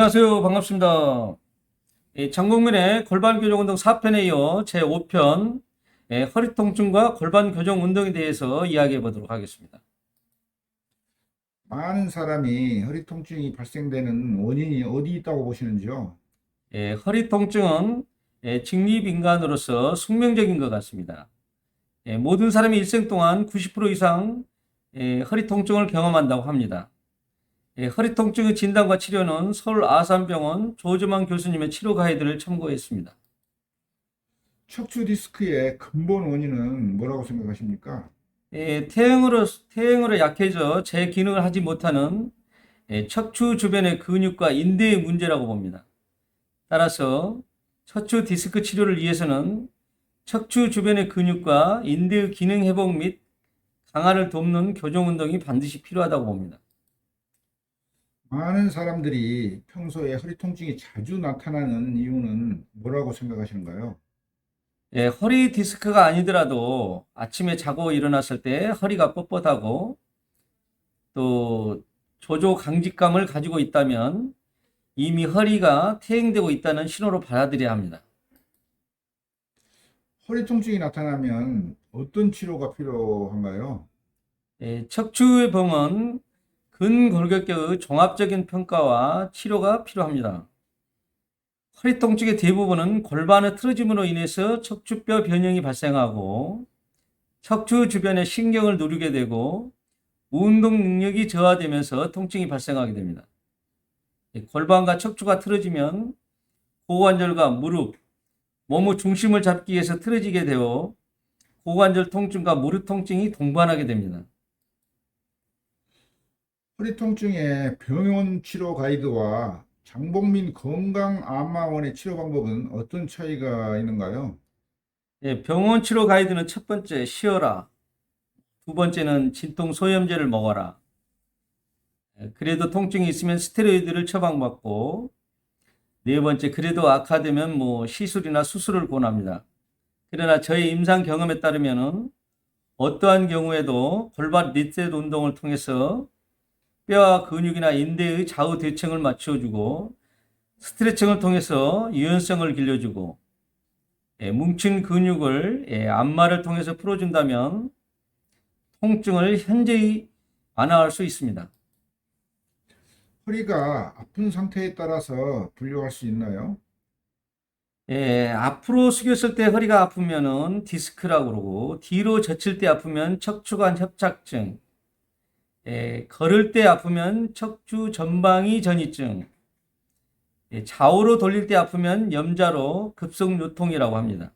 안녕하세요. 반갑습니다. 예, 장국민의 골반 교정 운동 4편에 이어 제 5편 예, 허리 통증과 골반 교정 운동에 대해서 이야기해 보도록 하겠습니다. 많은 사람이 허리 통증이 발생되는 원인이 어디 있다고 보시는지요? 예, 허리 통증은 예, 직립인간으로서 숙명적인 것 같습니다. 예, 모든 사람이 일생 동안 90% 이상 예, 허리 통증을 경험한다고 합니다. 예, 허리 통증의 진단과 치료는 서울 아산병원 조재만 교수님의 치료 가이드를 참고했습니다. 척추 디스크의 근본 원인은 뭐라고 생각하십니까? 예, 태행으로, 태행으로 약해져 제 기능을 하지 못하는 예, 척추 주변의 근육과 인대의 문제라고 봅니다. 따라서 척추 디스크 치료를 위해서는 척추 주변의 근육과 인대의 기능 회복 및 강화를 돕는 교정 운동이 반드시 필요하다고 봅니다. 많은 사람들이 평소에 허리 통증이 자주 나타나는 이유는 뭐라고 생각하시는가요? 예, 허리 디스크가 아니더라도 아침에 자고 일어났을 때 허리가 뻣뻣하고 또 조조 강직감을 가지고 있다면 이미 허리가 퇴행되고 있다는 신호로 받아들여야 합니다. 허리 통증이 나타나면 어떤 치료가 필요한가요? 예, 척추의 병은 근골격계의 종합적인 평가와 치료가 필요합니다. 허리 통증의 대부분은 골반의 틀어짐으로 인해서 척추뼈 변형이 발생하고 척추 주변의 신경을 누르게 되고 운동 능력이 저하되면서 통증이 발생하게 됩니다. 예, 골반과 척추가 틀어지면 고관절과 무릎, 몸의 중심을 잡기 위해서 틀어지게 되어 고관절 통증과 무릎 통증이 동반하게 됩니다. 허리 통증의 병원 치료 가이드와 장복민 건강안마원의 치료 방법은 어떤 차이가 있는가요? 예, 병원 치료 가이드는 첫 번째 쉬어라. 두 번째는 진통 소염제를 먹어라. 예, 그래도 통증이 있으면 스테로이드를 처방받고 네 번째 그래도 악화되면 뭐 시술이나 수술을 권합니다. 그러나 저의 임상 경험에 따르면은 어떠한 경우에도 골반 리셋 운동을 통해서 뼈와 근육이나 인대의 좌우 대칭을 맞춰주고 스트레칭을 통해서 유연성을 길러주고 예, 뭉친 근육을 예, 안마를 통해서 풀어준다면 통증을 현저히 완화할 수 있습니다. 허리가 아픈 상태에 따라서 분류할 수 있나요? 예, 앞으로 숙였을 때 허리가 아프면은 디스크라고 그러고 뒤로 젖힐 때 아프면 척추관 협착증, 예, 걸을 때 아프면 척추 전방위 전이증, 예, 좌우로 돌릴 때 아프면 염자로 급성 요통이라고 합니다.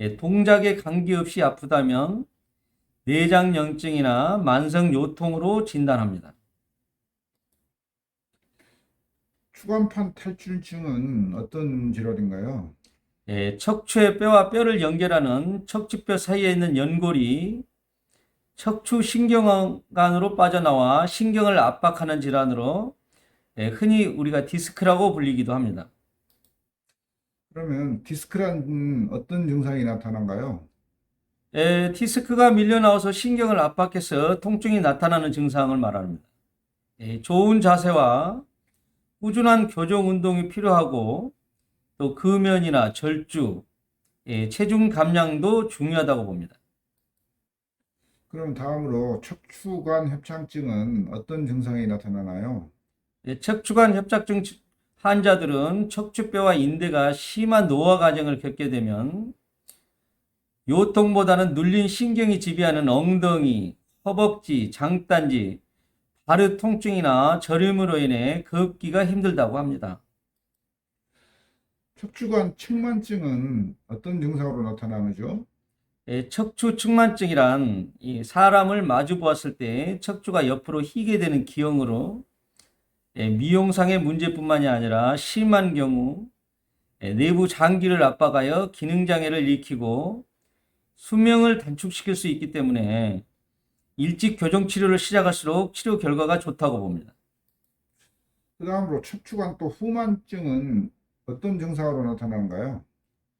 예, 동작에 관계없이 아프다면 내장염증이나 만성 요통으로 진단합니다. 추간판 탈출증은 어떤 질환인가요? 예, 척추의 뼈와 뼈를 연결하는 척추뼈 사이에 있는 연골이 척추 신경관으로 빠져나와 신경을 압박하는 질환으로 예, 흔히 우리가 디스크라고 불리기도 합니다. 그러면 디스크란 어떤 증상이 나타난가요? 예, 디스크가 밀려나와서 신경을 압박해서 통증이 나타나는 증상을 말합니다. 예, 좋은 자세와 꾸준한 교정 운동이 필요하고 또 금연이나 절주, 예, 체중 감량도 중요하다고 봅니다. 그럼 다음으로 척추관 협착증은 어떤 증상이 나타나나요? 예, 척추관 협착증 환자들은 척추뼈와 인대가 심한 노화 과정을 겪게 되면 요통보다는 눌린 신경이 지배하는 엉덩이, 허벅지, 장단지, 발의 통증이나 저림으로 인해 걷기가 힘들다고 합니다. 척추관 측만증은 어떤 증상으로 나타나죠? 예, 척추 측만증이란 이 사람을 마주 보았을 때 척추가 옆으로 휘게 되는 기형으로 예, 미용상의 문제뿐만이 아니라 심한 경우 예, 내부 장기를 압박하여 기능장애를 일으키고 수명을 단축시킬 수 있기 때문에 일찍 교정 치료를 시작할수록 치료 결과가 좋다고 봅니다. 그 다음으로 척추관 또 후만증은 어떤 증상으로 나타나는가요?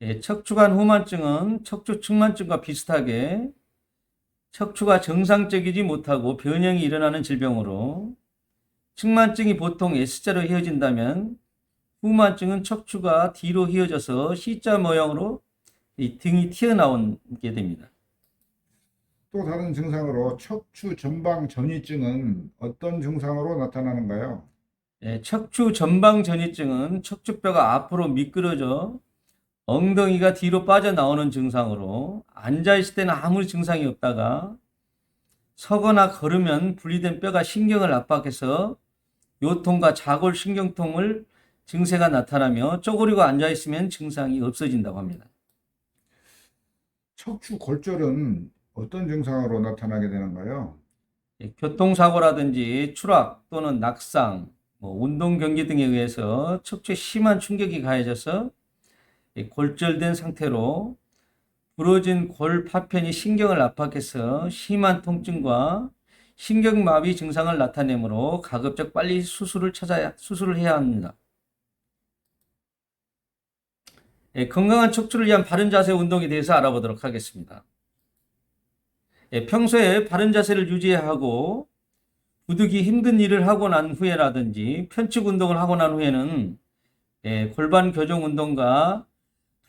예, 척추관 후만증은 척추 측만증과 비슷하게 척추가 정상적이지 못하고 변형이 일어나는 질병으로 측만증이 보통 S자로 휘어진다면 후만증은 척추가 뒤로 휘어져서 C자 모양으로 이 등이 튀어나오게 됩니다. 또 다른 증상으로 척추 전방 전이증은 어떤 증상으로 나타나는가요? 예, 척추 전방 전이증은 척추뼈가 앞으로 미끄러져 엉덩이가 뒤로 빠져나오는 증상으로 앉아 있을 때는 아무리 증상이 없다가 서거나 걸으면 분리된 뼈가 신경을 압박해서 요통과 자골 신경통을 증세가 나타나며 쪼그리고 앉아 있으면 증상이 없어진다고 합니다. 척추 골절은 어떤 증상으로 나타나게 되는가요? 예, 교통사고라든지 추락 또는 낙상, 뭐 운동 경기 등에 의해서 척추에 심한 충격이 가해져서 이 골절된 상태로 부러진 골 파편이 신경을 압박해서 심한 통증과 신경마비 증상을 나타내므로 가급적 빨리 수술을 찾아야 수술을 해야 합니다. 예, 건강한 척추를 위한 바른 자세 운동에 대해서 알아보도록 하겠습니다. 예, 평소에 바른 자세를 유지해야 하고 부득이 힘든 일을 하고 난 후에라든지 편측 운동을 하고 난 후에는 예, 골반 교정 운동과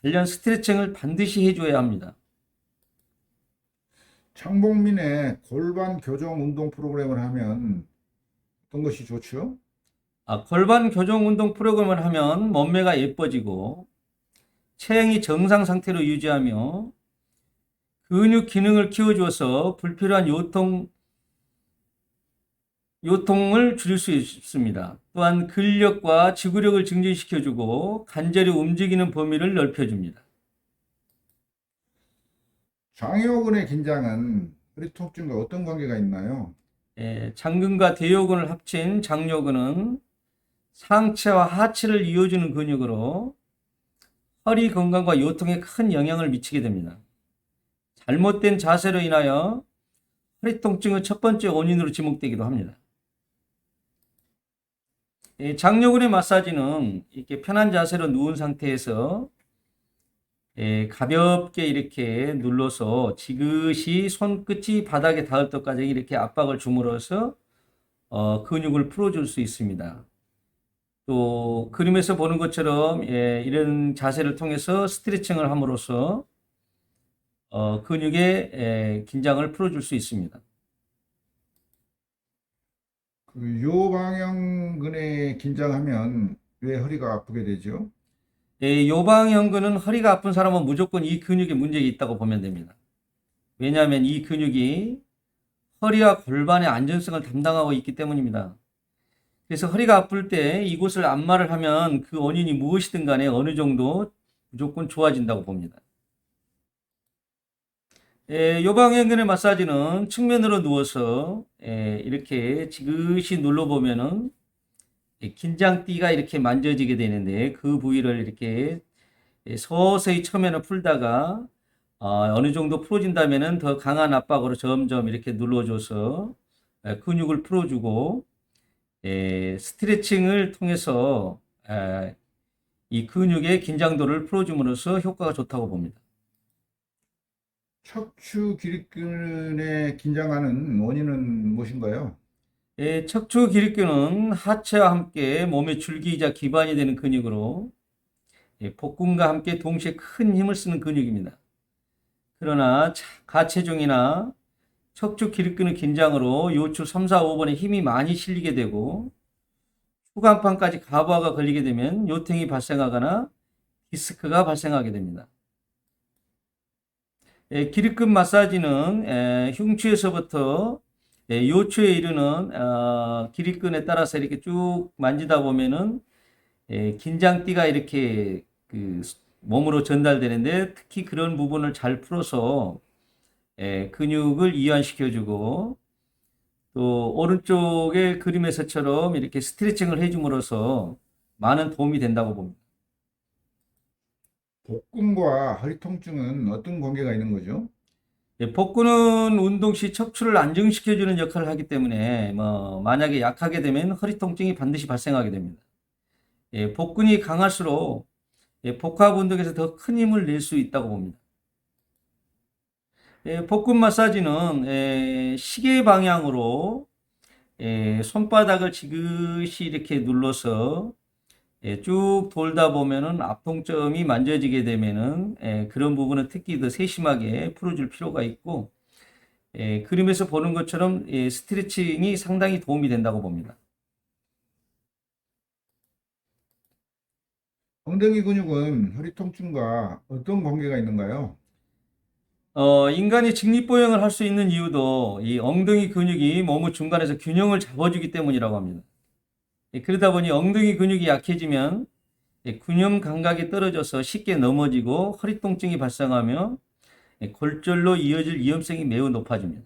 관련 스트레칭을 반드시 해줘야 합니다. 창봉민의 골반 교정 운동 프로그램을 하면 어떤 것이 좋죠? 아, 골반 교정 운동 프로그램을 하면 몸매가 예뻐지고 체형이 정상 상태로 유지하며 근육 기능을 키워주어서 불필요한 요통, 요통을 줄일 수 있습니다. 또한 근력과 지구력을 증진시켜주고 간절히 움직이는 범위를 넓혀줍니다. 장요근의 긴장은 허리 통증과 어떤 관계가 있나요? 예, 장근과 대요근을 합친 장요근은 상체와 하체를 이어주는 근육으로 허리 건강과 요통에 큰 영향을 미치게 됩니다. 잘못된 자세로 인하여 허리 통증의 첫 번째 원인으로 지목되기도 합니다. 이 장요근의 마사지는 이렇게 편한 자세로 누운 상태에서 예, 가볍게 이렇게 눌러서 지그시 손끝이 바닥에 닿을 때까지 이렇게 압박을 줌으로써 어, 근육을 풀어줄 수 있습니다. 또 그림에서 보는 것처럼 예, 이런 자세를 통해서 스트레칭을 함으로써 어, 근육의 예, 긴장을 풀어줄 수 있습니다. 그 요 방 형근에 긴장하면 왜 허리가 아프게 되죠? 예, 요방형근은 허리가 아픈 사람은 무조건 이 근육에 문제가 있다고 보면 됩니다. 왜냐하면 이 근육이 허리와 골반의 안전성을 담당하고 있기 때문입니다. 그래서 허리가 아플 때 이곳을 안마를 하면 그 원인이 무엇이든 간에 어느 정도 무조건 좋아진다고 봅니다. 예, 요방형근의 마사지는 측면으로 누워서 예, 이렇게 지그시 눌러보면은 이 긴장띠가 이렇게 만져지게 되는데 그 부위를 이렇게 예, 서서히 처음에는 풀다가 어, 어느 정도 풀어진다면은 더 강한 압박으로 점점 이렇게 눌러줘서 예, 근육을 풀어주고 예, 스트레칭을 통해서 예, 이 근육의 긴장도를 풀어줌으로써 효과가 좋다고 봅니다. 척추 기립근에 긴장하는 원인은 무엇인가요? 예, 척추 기립근은 하체와 함께 몸의 줄기이자 기반이 되는 근육으로 예, 복근과 함께 동시에 큰 힘을 쓰는 근육입니다. 그러나 차- 가체중이나 척추 기립근의 긴장으로 요추 3, 4, 5번에 힘이 많이 실리게 되고 후간판까지 가부하가 걸리게 되면 요통이 발생하거나 디스크가 발생하게 됩니다. 예, 기립근 마사지는 에, 흉추에서부터 예, 요추에 이르는 어, 기립근에 따라서 이렇게 쭉 만지다 보면은 예, 긴장띠가 이렇게 그 몸으로 전달되는데 특히 그런 부분을 잘 풀어서 예, 근육을 이완시켜주고 또 오른쪽의 그림에서처럼 이렇게 스트레칭을 해줌으로써 많은 도움이 된다고 봅니다. 복근과 허리 통증은 어떤 관계가 있는 거죠? 예, 복근은 운동 시 척추를 안정시켜주는 역할을 하기 때문에 뭐 만약에 약하게 되면 허리 통증이 반드시 발생하게 됩니다. 예, 복근이 강할수록 예, 복합 운동에서 더 큰 힘을 낼 수 있다고 봅니다. 예, 복근 마사지는 예, 시계 방향으로 예, 손바닥을 지그시 이렇게 눌러서 예, 쭉 돌다 보면은 앞통점이 만져지게 되면은 예, 그런 부분은 특히 더 세심하게 풀어줄 필요가 있고 예, 그림에서 보는 것처럼 예, 스트레칭이 상당히 도움이 된다고 봅니다. 엉덩이 근육은 허리 통증과 어떤 관계가 있는가요? 어, 인간이 직립보행을 할 수 있는 이유도 이 엉덩이 근육이 몸의 중간에서 균형을 잡아주기 때문이라고 합니다. 예, 그러다 보니 엉덩이 근육이 약해지면 예, 균형 감각이 떨어져서 쉽게 넘어지고 허리 통증이 발생하며 예, 골절로 이어질 위험성이 매우 높아집니다.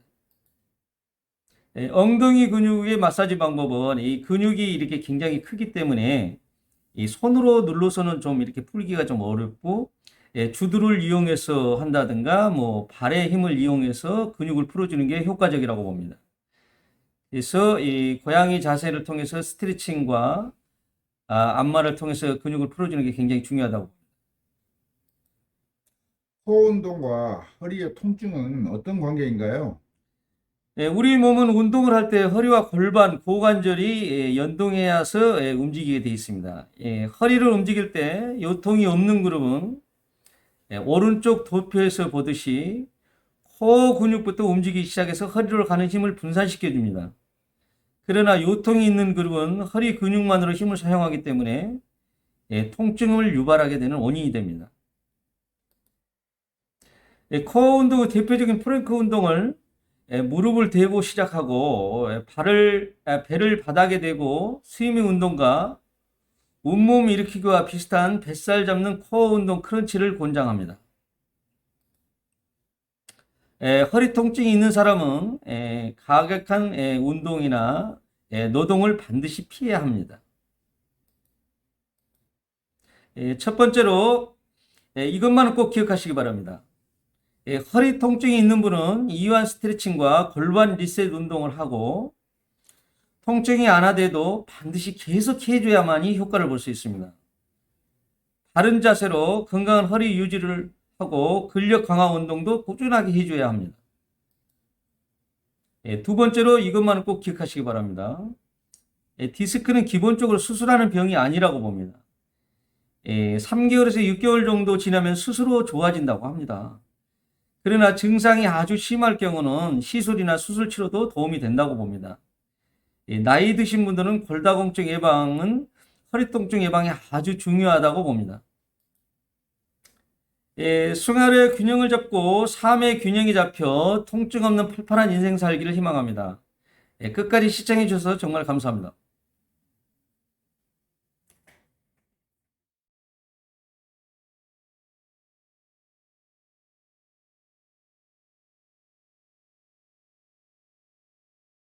예, 엉덩이 근육의 마사지 방법은 이 근육이 이렇게 굉장히 크기 때문에 이 손으로 눌러서는 좀 이렇게 풀기가 좀 어렵고 예, 주두를 이용해서 한다든가 뭐 발의 힘을 이용해서 근육을 풀어주는 게 효과적이라고 봅니다. 그래서 이 고양이 자세를 통해서 스트레칭과 아, 안마를 통해서 근육을 풀어주는 게 굉장히 중요하다고. 코어 운동과 허리의 통증은 어떤 관계인가요? 예, 우리 몸은 운동을 할 때 허리와 골반, 고관절이 예, 연동해서 예, 움직이게 되어 있습니다. 예, 허리를 움직일 때 요통이 없는 그룹은 예, 오른쪽 도표에서 보듯이 코어 근육부터 움직이기 시작해서 허리로 가는 힘을 분산시켜 줍니다. 그러나 요통이 있는 그룹은 허리 근육만으로 힘을 사용하기 때문에 예, 통증을 유발하게 되는 원인이 됩니다. 예, 코어 운동의 대표적인 프랭크 운동을 예, 무릎을 대고 시작하고 예, 발을 아, 배를 바닥에 대고 스위밍 운동과 온몸 일으키기와 비슷한 뱃살 잡는 코어 운동 크런치를 권장합니다. 예, 허리 통증이 있는 사람은 예, 가격한 예, 운동이나 예, 노동을 반드시 피해야 합니다. 예, 첫 번째로 예, 이것만은 꼭 기억하시기 바랍니다. 예, 허리 통증이 있는 분은 이완 스트레칭과 골반 리셋 운동을 하고 통증이 안 하더라도 반드시 계속 해줘야만이 효과를 볼 수 있습니다. 바른 자세로 건강한 허리 유지를 하고 근력 강화 운동도 꾸준하게 해줘야 합니다. 예, 두 번째로 이것만은 꼭 기억하시기 바랍니다. 예, 디스크는 기본적으로 수술하는 병이 아니라고 봅니다. 예, 3개월에서 6개월 정도 지나면 스스로 좋아진다고 합니다. 그러나 증상이 아주 심할 경우는 시술이나 수술 치료도 도움이 된다고 봅니다. 예, 나이 드신 분들은 골다공증 예방은 허리 통증 예방에 아주 중요하다고 봅니다. 예, 생활의 균형을 잡고 삶의 균형이 잡혀 통증 없는 팔팔한 인생 살기를 희망합니다. 예, 끝까지 시청해 주셔서 정말 감사합니다.